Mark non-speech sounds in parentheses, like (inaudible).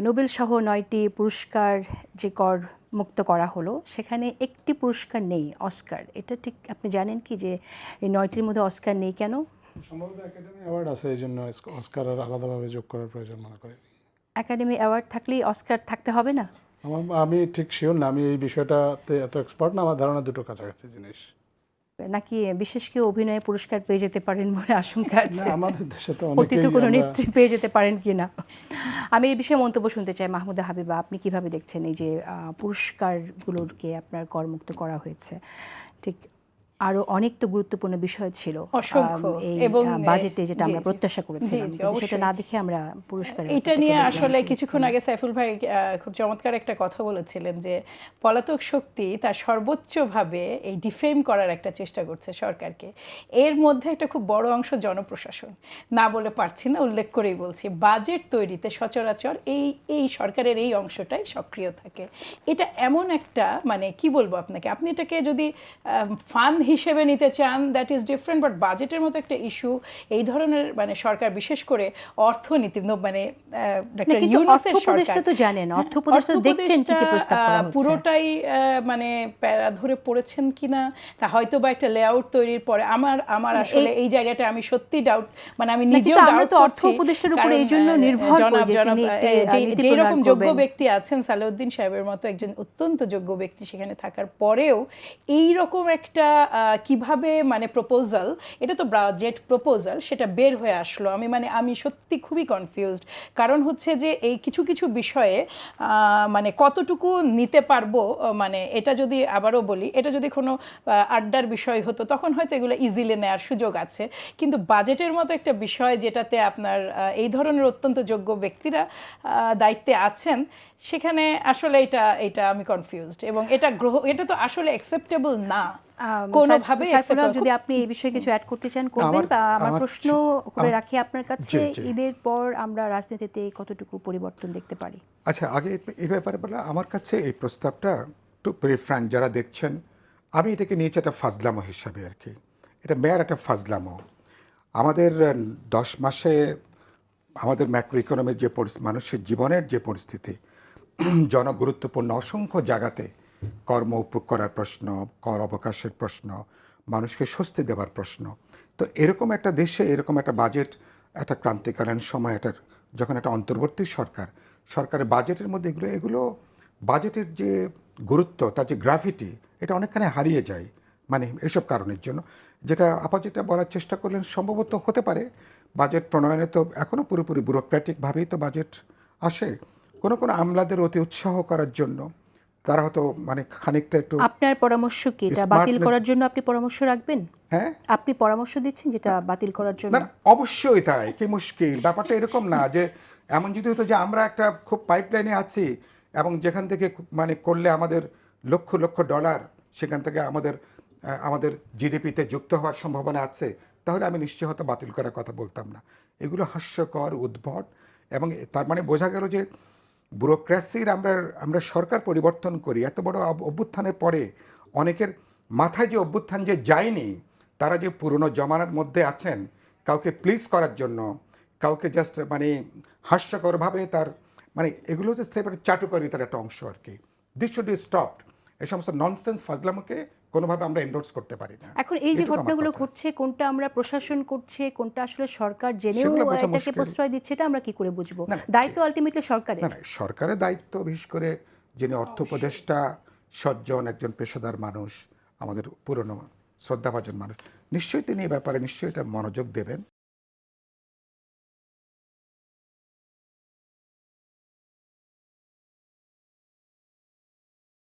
Nobel সহ নয়টি পুরস্কার যে কর মুক্ত করা হলো সেখানে একটি পুরস্কার নেই অস্কার। এটা ঠিক আপনি জানেন কি যে এই নয়টির মধ্যে অস্কার নেই কেন? সম্ভবত একাডেমি অ্যাওয়ার্ড আছে এই জন্য অস্কার আর আলাদাভাবে যোগ করার প্রয়োজন মনে করি। একাডেমি অ্যাওয়ার্ড থাকলেই অস্কার থাকতে হবে না? আমি ঠিক শিওর না আমি এই বিষয়টাতে এত এক্সপার্ট না আমার ধারণা দুটো কাছাকাছি জিনিস। নাকি বিশেষ কেউ অভিনয়ে পুরস্কার পেয়ে যেতে পারেন বলে আশঙ্কা আছে? আমাদের দেশে তো অতীত কোনো নেত্রী পেয়ে যেতে পারেন কি না? আমি এই বিষয়ে মন্তব্য শুনতে চাই মাহমুদা হাবিবা। আপনি কীভাবে দেখছেন এই যে আহ, পুরস্কারগুলোকে আপনার করমুক্ত করা হয়েছে? ঠিক আরও অনেক তো গুরুত্বপূর্ণ বিষয় ছিল এই এবং, বাজেটে যেটা আমরা প্রত্যাশা করেছিলাম। সেটা না দেখে আমরা পুরস্কার এটা নিয়ে আসলে কিছুক্ষণ আগে সাইফুল ভাই খুব চমৎকার একটা কথা বলেছিলেন যে পলাতক শক্তি তার সর্বোচ্চভাবে এই ডিফেম করার একটা চেষ্টা করছে সরকারকে। এর মধ্যে একটা খুব বড় অংশ জনপ্রশাসন। না বলে পারছি না উল্লেখ করেই বলছি বাজেট তৈরিতে সচরাচর এই এই সরকারের এই অংশটাই সক্রিয় থাকে। এটা এমন একটা মানে কি বলব আপনাকে? আপনি এটাকে যদি ফান হিসেবে নিতে চান দ্যাট ইজ ডিফারেন্ট বাট বাজেটের মতো একটা ইস্যু এই ধরনের মানে সরকার বিশেষ করে অর্থনীতি মানে তো জানেন, দেখছেন কি কি প্রস্তাব করা হচ্ছে। পুরোটাই মানে প্যারা ধরে পড়েছেন কিনা তা হয়তো বা একটা লেআউট তৈরির পরে আমার আমার আসলে এই জায়গাটা আমি সত্যি ডাউট মানে আমি নিজেও ডাউট তো অর্থ উপদেষ্টার উপরে এই জন্য নির্ভর করি যে তিনি একটি, আহ, নীতি যেই রকম যোগ্য ব্যক্তি আছেন সালাউদ্দিন সাহেবের মতো একজন অত্যন্ত যোগ্য ব্যক্তি সেখানে থাকার পরেও এই রকম একটা কীভাবে মানে প্রপোজাল এটা তো বাজেট প্রপোজাল সেটা বের হয়ে আসলো। আমি মানে আমি সত্যি খুবই কনফিউজড কারণ হচ্ছে যে এই কিছু কিছু বিষয়ে মানে কতটুকু নিতে পারব মানে এটা যদি আবারও বলি, এটা যদি কোনো আড্ডার বিষয় হতো, তখন হয়তো এগুলো ইজিলি নেওয়ার সুযোগ আছে। কিন্তু বাজেটের মতো একটা বিষয় যেটাতে আপনার এই ধরনের অত্যন্ত যোগ্য ব্যক্তিরা দায়িত্বে আছেন, সেখানে আসলে এটা এটা আমি কনফিউজড এবং এটা গ্রহ, এটা তো আসলে অ্যাকসেপ্টেবল না। কোনোভাবে যদি আপনি এই বিষয়ে কিছু অ্যাড করতে চান করবেন বা আমার প্রশ্ন করে রাখি আপনার কাছে। ঈদের পর আমরা রাজনীতিতে কতটুকু পরিবর্তন দেখতে পারি? আচ্ছা আগে এই ব্যাপারে বলা আমার কাছে এই প্রস্তাবটা প্রিফ্রাঙ্ক যারা দেখছেন আমি এটাকে নিয়েছি একটা ফাজলামো হিসাবে আর কি। এটা মেয়ার একটা ফাজলামো। আমাদের দশ মাসে আমাদের ম্যাক্রো ইকোনমির যে মানুষের জীবনের যে পরিস্থিতি (clears throat) জনগুরুত্বপূর্ণ অসংখ্য জায়গাতে কর্ম করার প্রশ্ন, কর অবকাশের প্রশ্ন, মানুষকে স্বস্তি দেওয়ার প্রশ্ন। তো এরকম একটা দেশে, এরকম একটা বাজেট একটা ক্রান্তিকালীন সময় এটার যখন একটা অন্তর্বর্তী সরকার, সরকারের বাজেটের মধ্যে এগুলো এগুলো বাজেটের যে গুরুত্ব, তার যে গ্রাফিটি এটা অনেকখানি হারিয়ে যায়। মানে এসব কারণের জন্য। যেটা আপা যেটা বলার চেষ্টা করলেন, সম্ভবত হতে পারে বাজেট প্রণয়নে তো এখনও পুরোপুরি ব্যুরোক্র্যাটিকভাবেই তো বাজেট আসে। কোনো কোনো আমলাদের অতি উৎসাহ করার জন্য তারা হয়তো মানে খানিকটা একটু আপনার পরামর্শ কি? এটা বাতিল করার জন্য আপনি পরামর্শ রাখবেন? হ্যাঁ। আপনি পরামর্শ দিচ্ছেন যেটা বাতিল করার জন্য? না অবশ্যই তাই কি মুশকিল। ব্যাপারটা এরকম না যে এমন যদি হতো যে আমরা একটা খুব পাইপলাইনে আছি এবং যেখান থেকে মানে করলে আমাদের লক্ষ লক্ষ ডলার সেখান থেকে আমাদের আমাদের জিডিপিতে যুক্ত হওয়ার সম্ভাবনা আছে তাহলে আমি নিশ্চয় হয়তো বাতিল করার কথা বলতাম না। এগুলো হাস্যকর উদ্ভট এবং তার মানে বোঝা গেল যে ব্যুরোক্রেসির আমরা আমরা সরকার পরিবর্তন করি, এত বড় অভ্যুত্থানের পরে অনেকের মাথায় যে অভ্যুত্থান যে যায়নি, তারা যে পুরনো জমানার মধ্যে আছেন, কাউকে প্লিজ করার জন্য, কাউকে জাস্ট মানে হাস্যকরভাবে তার মানে এগুলো হচ্ছে স্টেপের চাটুকারিতার একটা অংশ আর কি। দিস শুড বি স্টপড এই সমস্ত ননসেন্স ফাজলামোকে কোনোভাবে আমরা এন্ডোর্স করতে পারি না। এখন এই যে ঘটনাগুলো ঘটছে কোনটা আমরা প্রশাসন করছে কোনটা আসলে সরকার জেনেও এটাকে প্রশ্রয় দিচ্ছে এটা আমরা কি করে বুঝব? দায়িত্ব আলটিমেটলি সরকারের। না না সরকারের দায়িত্ব বিশেষ করে যিনি অর্থ উপদেষ্টা সজ্জন একজন পেশাদার মানুষ আমাদের পুরনো শ্রদ্ধাভাজন মানুষ নিশ্চয়ই তিনি এই ব্যাপারে নিশ্চয়ই এটা মনোযোগ দেবেন।